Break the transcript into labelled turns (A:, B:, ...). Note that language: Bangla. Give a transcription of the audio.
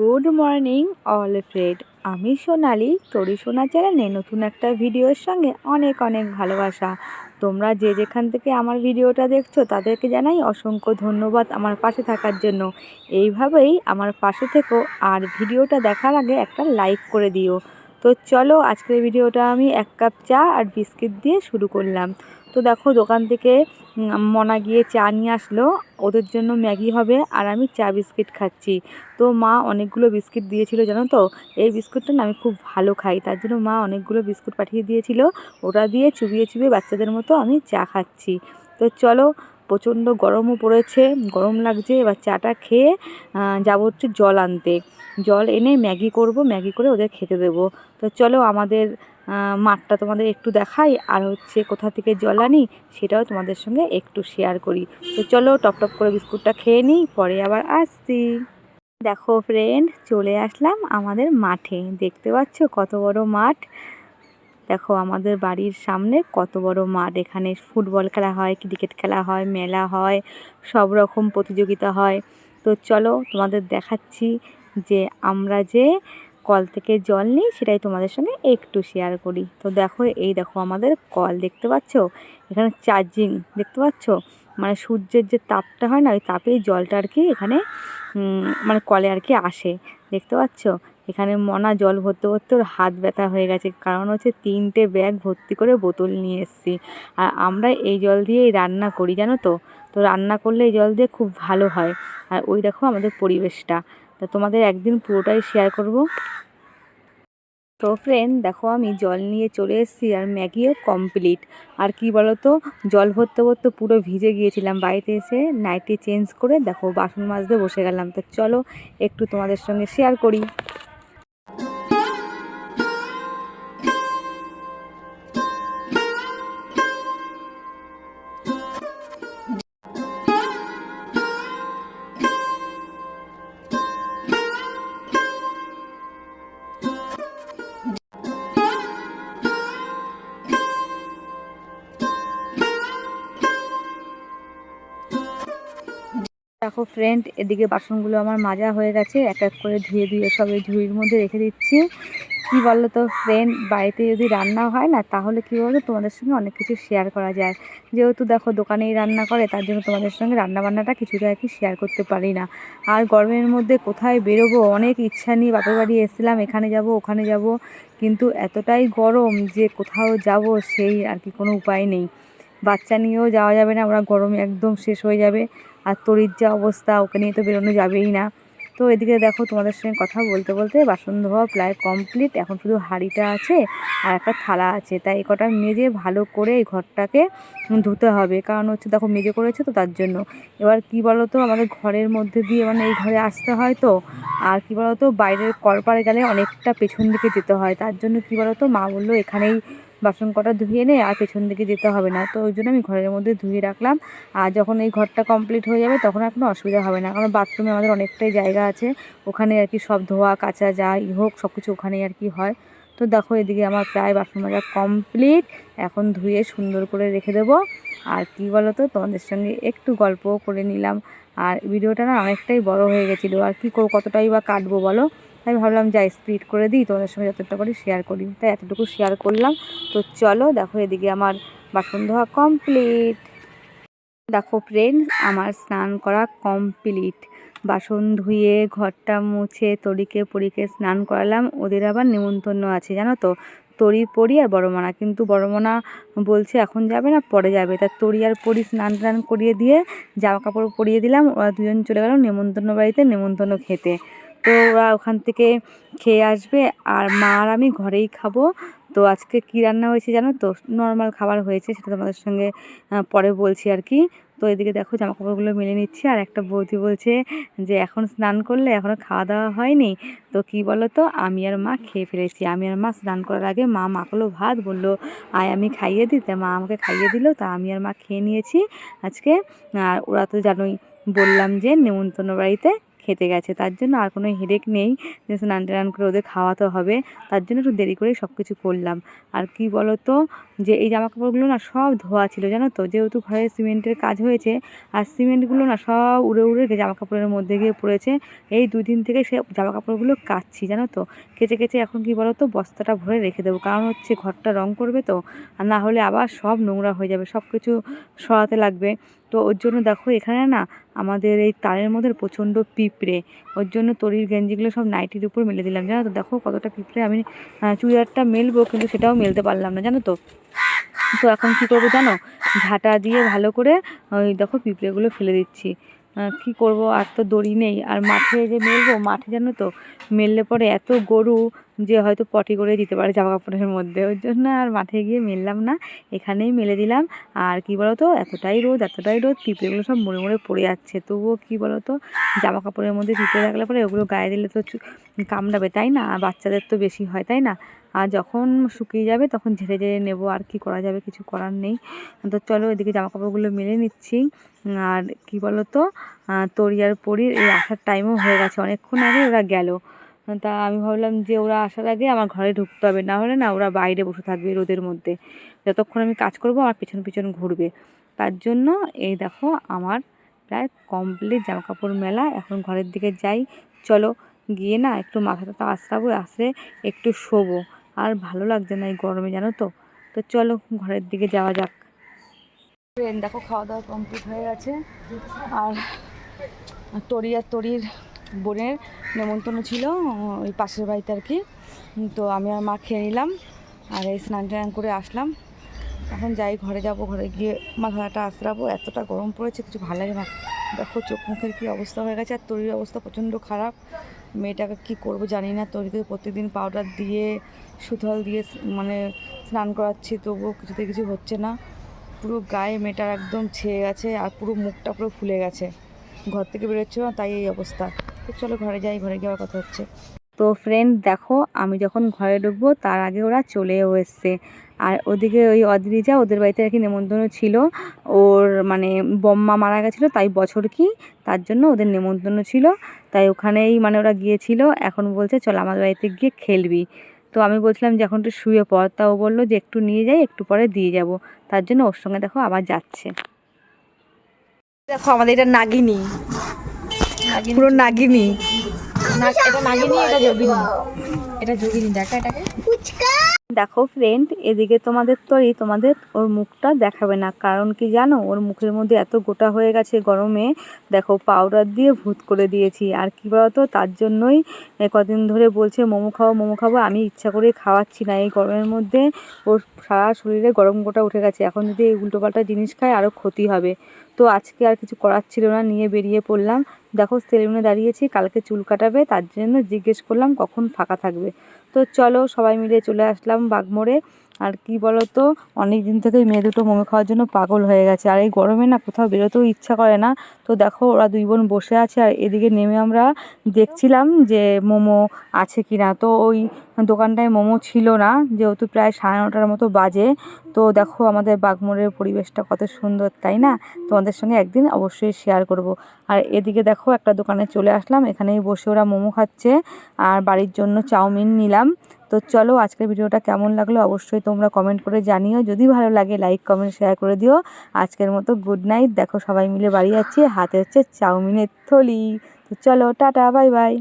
A: Good morning, all Fred. আমি সোনালি তরি সোনা চ্যানেলে নতুন একটা ভিডিওর সঙ্গে অনেক অনেক ভালোবাসা। তোমরা যে যেখান থেকে আমার ভিডিওটা দেখছ, তাদেরকে জানাই অসংখ্য ধন্যবাদ আমার পাশে থাকার জন্য। এইভাবেই আমার পাশে থেকো আর ভিডিওটা দেখার আগে একটা লাইক করে দিও। তো চলো, আজকের ভিডিওটা আমি এক কাপ চা আর বিস্কিট দিয়ে শুরু করলাম। তো দেখো, দোকান থেকে মনা গিয়ে চা নিয়ে আসলো। ওদের জন্য ম্যাগি হবে আর আমি চা বিস্কিট খাচ্ছি। তো মা অনেকগুলো বিস্কিট দিয়েছিল, জানো তো? এই বিস্কুটটা না আমি খুব ভালো খাই। তার জন্য মা অনেকগুলো বিস্কুট পাঠিয়ে দিয়েছিল। ওটা দিয়ে চুবিয়ে চুবিয়ে বাচ্চাদের মতো আমি চা খাচ্ছি। তো চলো প্রচণ্ড গরমও পড়েছে, গরম লাগছে। এবার চাটা খেয়ে যাব হচ্ছে জল আনতে। জল এনে ম্যাগি করব, ম্যাগি করে ওদের খেতে দেবো। তো চলো আমাদের মাঠটা তোমাদের একটু দেখাই, আর হচ্ছে কোথা থেকে জল আনি সেটাও তোমাদের সঙ্গে একটু শেয়ার করি। তো চলো টপ টপ করে বিস্কুটটা খেয়ে নিই, পরে আবার আসছি। দেখো ফ্রেন্ড চলে আসলাম আমাদের মাঠে। দেখতে পাচ্ছ কত বড় মাঠ? দেখো আমাদের বাড়ির সামনে কত বড় মাঠ। এখানে ফুটবল খেলা হয়, ক্রিকেট খেলা হয়, মেলা হয়, সব রকম প্রতিযোগিতা হয়। তো চলো তোমাদের দেখাচ্ছি যে আমরা যে কল থেকে জল নিই সেটাই তোমাদের সঙ্গে একটু শেয়ার করি। তো দেখো, এই দেখো আমাদের কল দেখতে পাচ্ছ? এখানে চার্জিং দেখতে পাচ্ছ? মানে সূর্যের যে তাপটা হয় না, ওই তাপেই জলটা আর কি এখানে মানে কলে আর কি আসে। দেখতে পাচ্ছ? এখানে মনা জল ভরতে ভরতে ওর হাত ব্যথা হয়ে গেছে। কারণ হচ্ছে তিনটে ব্যাগ ভর্তি করে বোতল নিয়ে এসেছি। আর আমরা এই জল দিয়েই রান্না করি, জানো তো? তো রান্না করলে এই জল দিয়ে খুব ভালো হয়। আর ওই দেখো আমাদের পরিবেশটা। তা তোমাদের একদিন পুরোটাই শেয়ার করব। তো ফ্রেন্ড দেখো আমি জল নিয়ে চলে এসেছি আর ম্যাগিও কমপ্লিট আর কি বলো তো জল ভরতে ভরতে পুরো ভিজে গিয়েছিলাম। বাড়িতে এসে নাইটি চেঞ্জ করে, দেখো বাসন মাজতে বসে গেলাম। তো চলো একটু তোমাদের সঙ্গে শেয়ার করি। দেখো ফ্রেন্ড এদিকে বাসনগুলো আমার মাজা হয়ে গেছে, এক এক করে ধুয়ে ধুয়ে সব এই ঝুড়ির মধ্যে রেখে দিচ্ছি। কি বলো তো ফ্রেন্ড বাড়িতে যদি রান্না হয় না, তাহলে কী বলো তোমাদের সঙ্গে অনেক কিছু শেয়ার করা যায়। যেহেতু দেখো দোকানেই রান্না করে, তার জন্য তোমাদের সঙ্গে রান্না বান্নাটা কিছুটা আর কি শেয়ার করতে পারি না। আর গরমের মধ্যে কোথায় বেরোবো? অনেক ইচ্ছা নিয়ে বাপের বাড়ি এসেছিলাম, এখানে যাব, ওখানে যাব। কিন্তু এতটাই গরম যে কোথাও যাব, সেই আর কি কোনো উপায় নেই। বাচ্চা নিয়েও যাওয়া যাবে না, ওরা গরমে একদম শেষ হয়ে যাবে। আর তরির যা অবস্থা, ওকে নিয়ে তো বেরোনো যাবেই না। তো এদিকে দেখো তোমাদের সঙ্গে কথা বলতে বলতে বাসন ধোয়া প্রায় কমপ্লিট এখন শুধু হাঁড়িটা আছে আর একটা থালা আছে। তাই এই কটা মেজে ভালো করে এই ঘরটাকে ধুতে হবে। কারণ হচ্ছে দেখো মেজে করেছে তো তার জন্য। এবার কি বলো তো আমাদের ঘরের মধ্যে দিয়ে মানে এই ঘরে আসতে হয় তো। আর কি বলো তো বাইরের কলপারে গেলে অনেকটা পেছন দিকে যেতে হয়। তার জন্য কি বলো তো মা বলল, এখানেই বাসন কটা ধুয়ে নে আর পেছন দিকে যেতে হবে না। তো ওই জন্য আমি ঘরের মধ্যে ধুয়ে রাখলাম। আর যখন এই ঘরটা কমপ্লিট হয়ে যাবে তখন আর কোনো অসুবিধা হবে না। কারণ বাথরুমে আমাদের অনেকটাই জায়গা আছে। ওখানে আর কি সব ধোয়া, কাচা যাই হোক সব কিছু ওখানেই আর কি হয়। তো দেখো এদিকে আমার প্রায় বাসন মাজা কমপ্লিট এখন ধুয়ে সুন্দর করে রেখে দেবো। আর কি বলো তো তোমাদের সঙ্গে একটু গল্পও করে নিলাম। আর ভিডিওটা না অনেকটাই বড় হয়ে গেছিল। আর কি, কতটাই বা কাটবো বলো? তাই ভাবলাম যাই স্পিড করে দিই, তোমাদের সঙ্গে যতটা করি শেয়ার করি। তাই এতটুকু শেয়ার করলাম। তো চলো, দেখো এদিকে আমার বাসন ধোয়া কমপ্লিট দেখো ফ্রেন্ডস আমার স্নান করা কমপ্লিট বাসন ধুয়ে, ঘরটা মুছে, তরিকে পরিকে স্নান করালাম। ওদের আবার নেমন্তন্ন আছে, জানো তো? তরি, পরি আর বড়মনা কিন্তু বড়মনা বলছে, এখন যাবে না, পরে যাবে। তা তরি আর পরি স্নান টান করিয়ে দিয়ে জামা কাপড় পরিয়ে দিলাম। ওরা দুজন চলে গেল নেমন্তন্ন বাড়িতে, নেমন্তন্ন খেতে। তো ওরা ওখান থেকে খেয়ে আসবে আর মা আর আমি ঘরেই খাব। তো আজকে কী রান্না হয়েছে জানো? তো নর্মাল খাবার হয়েছে, সেটা তোমাদের সঙ্গে পরে বলছি আর কি। তো এদিকে দেখো জামা কাপড়গুলো মেলে নিচ্ছি আর একটা বৌদি বলছে যে, এখন স্নান করলে এখনও খাওয়া দাওয়া হয়নি। তো কি বলো তো আমি আর মা খেয়ে ফেলেছি। আমি আর মা স্নান করার আগে মা মাখলো ভাত, বলল, আয়, আমি খাইয়ে দিই। তা মা আমাকে খাইয়ে দিল, তা আমি আর মা খেয়ে নিয়েছি আজকে। আর ওরা তো জানোই, বললাম যে, নেমন্তন্ন বাড়িতে খেতে গেছে। তার জন্য আর কোনো হেডেক নেই। যে স্নান টান করে ওদের খাওয়াতে হবে। তার জন্য একটু দেরি করেই সব কিছু করলাম। আর কি বলো তো যে এই জামা কাপড়গুলো না সব ধোয়া ছিল, জানো তো? যেহেতু ঘরে সিমেন্টের কাজ হয়েছে, আর সিমেন্টগুলো না সব উড়ে উড়ে জামা কাপড়ের মধ্যে গিয়ে পড়েছে। এই দুই দিন থেকে সে জামা কাপড়গুলো কাচ্ছি, জানো তো? কেচে কেচে এখন কি বলো তো বস্তাটা ভরে রেখে দেবো। কারণ হচ্ছে ঘরটা রং করবে তো? আর না হলে আবার সব নোংরা হয়ে যাবে। সব কিছু সরাতে লাগবে। তো ওর জন্য দেখো এখানে না আমাদের এই তারের মধ্যে প্রচণ্ড পিঁপড়ে, ওর জন্য তরির গেঞ্জিগুলো সব নাইটির উপর মেলে দিলাম। জানো তো? দেখো কতটা পিঁপড়ে আমি চুড়িদারটা মেলবো কিন্তু সেটাও মেলতে পারলাম না, জানো তো? তো এখন কী করব জানো? ঝাঁটা দিয়ে ভালো করে ওই দেখো পিঁপড়েগুলো ফেলে দিচ্ছি। কি করব? আর তো দড়ি নেই। আর মাঠে যে মেলবো, মাঠে জানো তো, মেললে পরে এত গরু যে হয়তো পটি করে দিতে পারে জামা কাপড়ের মধ্যে। ওই জন্য আর মাঠে গিয়ে মেললাম না, এখানেই মেলে দিলাম। আর কি বলতো, এতটাই রোদ এতটাই রোদ, পিঁপড়েগুলো সব মরে মরে পড়ে যাচ্ছে। তবুও কি বলতো জামা কাপড়ের মধ্যে পিঁপড়ে রাখলে পরে ওগুলো গায়ে দিলে তো কামড়াবে, তাই না? বাচ্চাদের তো বেশি হয়, তাই না? আর যখন শুকিয়ে যাবে তখন ঝেড়ে ঝেড়ে নেব আর কি করা যাবে কিছু করার নেই। তো চলো এদিকে জামা কাপড়গুলো মেলে নিচ্ছি। আর কি বলতো? আহ, তরি আর পরির এই আসার টাইমও হয়ে গেছে। অনেকক্ষণ আগে ওরা গেল। তা আমি ভাবলাম যে ওরা আসার আগে আমার ঘরে ঢুকতে হবে। না হলে না ওরা বাইরে বসে থাকবে রোদের মধ্যে। যতক্ষণ আমি কাজ করব আমার পিছন পিছন ঘুরবে। তার জন্য এই দেখো আমার প্রায় কমপ্লিট জামা কাপড় মেলা। এখন ঘরের দিকে যাই। চলো গিয়ে না একটু মাথাটা আশ্রাবো আসে একটু শোবো। আর ভালো লাগছে না এই গরমে, জানো তো? তো চলো ঘরের দিকে যাওয়া যাক। দেখো খাওয়া দাওয়া কমপ্লিট হয়ে গেছে। আর তরি আর তরির বোনের নেমন্তন্ন ছিল, ওই পাশের বাড়িতে আর কি। তো আমি আর মা খেয়ে নিলাম আর এই স্নান টান করে আসলাম। এখন যাই, ঘরে যাব, ঘরে গিয়ে মাথাটা আশ্রাবো এতটা গরম পড়েছে, কিছু ভালো লাগে না। দেখো, চোখ মুখের কী অবস্থা হয়ে গেছে, আর তরির অবস্থা প্রচণ্ড খারাপ। মেয়েটাকে কি করব জানি না তরিকে প্রতিদিন পাউডার দিয়ে সুথল দিয়ে মানে স্নান করাচ্ছি, তবুও কিছুতে কিছু হচ্ছে না। পুরো গায়ে মেয়েটার একদম ছেয়ে গেছে আর পুরো মুখটা পুরো ফুলে গেছে। ঘর থেকে বেরোচ্ছে না, তাই এই অবস্থা। তো চলো ঘরে যাই, ঘরে গিয়ে কথা হচ্ছে। তো ফ্রেন্ড দেখো, আমি যখন ঘরে ঢুকবো, তার আগে ওরা চলেও এসছে। আর ওদিকে ওই অদ্রিজা ওদের বাড়িতে আর কি নেমন্তন্ন ছিল। ওর মানে বম্মা মারা গেছিল, তাই বছর কি তার জন্য ওদের নেমন্তন্ন ছিল। তাই ওখানেই মানে ওরা গিয়েছিল, এখন বলছে চল আমাদের বাড়িতে গিয়ে খেলবি। তো আমি বলছিলাম যে এখন একটু শুয়ে পড়। তা ও বলল যে একটু নিয়ে যাই, একটু পরে দিয়ে যাব। তার জন্য ওর সঙ্গে দেখো আবার যাচ্ছে।
B: দেখো আমাদের এটা নাগিনী। পুরো নাগিনী। এটা নাগিনী এটা যোগিনী এটা যোগিনী দেখা এটাকে।
A: দেখো ফ্রেন্ড এদিকে তোমাদের তরি, তোমাদের ওর মুখটা দেখাবে না। কারণ কি জানো? ওর মুখের মধ্যে এত গোটা হয়ে গেছে গরমে। দেখো পাউডার দিয়ে ভূত করে দিয়েছি। আর কি বলতো? তার জন্যই কদিন ধরে বলছে, মোমো খাব মোমো খাব। আমি ইচ্ছা করে খাওয়াচ্ছি না। এই গরমের মধ্যে ওর সারা শরীরে গরম গোটা উঠে গেছে। এখন যদি এই উল্টোপাল্টা জিনিস খায় আরও ক্ষতি হবে। তো আজকে আর কিছু করার ছিল না, নিয়ে বেরিয়ে পড়লাম। দেখো, সেলুনে দাঁড়িয়েছি, কালকে চুল কাটাবে। তার জন্য জিজ্ঞেস করলাম, কখন ফাঁকা থাকবে? তো চলো সবাই মিলে চলে আসলাম বাগমোড়ে। আর কি বলো তো অনেক দিন থেকে মেয়ে দুটো মোমো খাওয়ার জন্য পাগল হয়ে গেছে। আর এই গরমে না কোথাও বেরোতেও ইচ্ছা করে না। তো দেখো, ওরা দুই বোন বসে আছে, আর এদিকে নেমে আমরা দেখছিলাম যে মোমো আছে কি না তো ওই দোকানটায় মোমো ছিল না, যেহেতু প্রায় সাড়ে নটার মতো বাজে। তো দেখো আমাদের বাগমোড়ের পরিবেশটা কত সুন্দর, তাই না? তোমাদের সঙ্গে একদিন অবশ্যই শেয়ার করব। আর এদিকে দেখো একটা দোকানে চলে আসলাম, এখানেই বসে ওরা মোমো খাচ্ছে, আর বাড়ির জন্য চাউমিন নিলাম। তো চলো আজকের ভিডিওটা কেমন লাগল অবশ্যই তোমরা কমেন্ট করে জানিও। যদি ভালো লাগে লাইক কমেন্ট শেয়ার করে দিও। আজকের মতো গুড নাইট দেখো সবাই মিলে বাড়ি যাচ্ছি, হাতে হচ্ছে চাউমিনের থলি। তো চলো, টাটা বাই বাই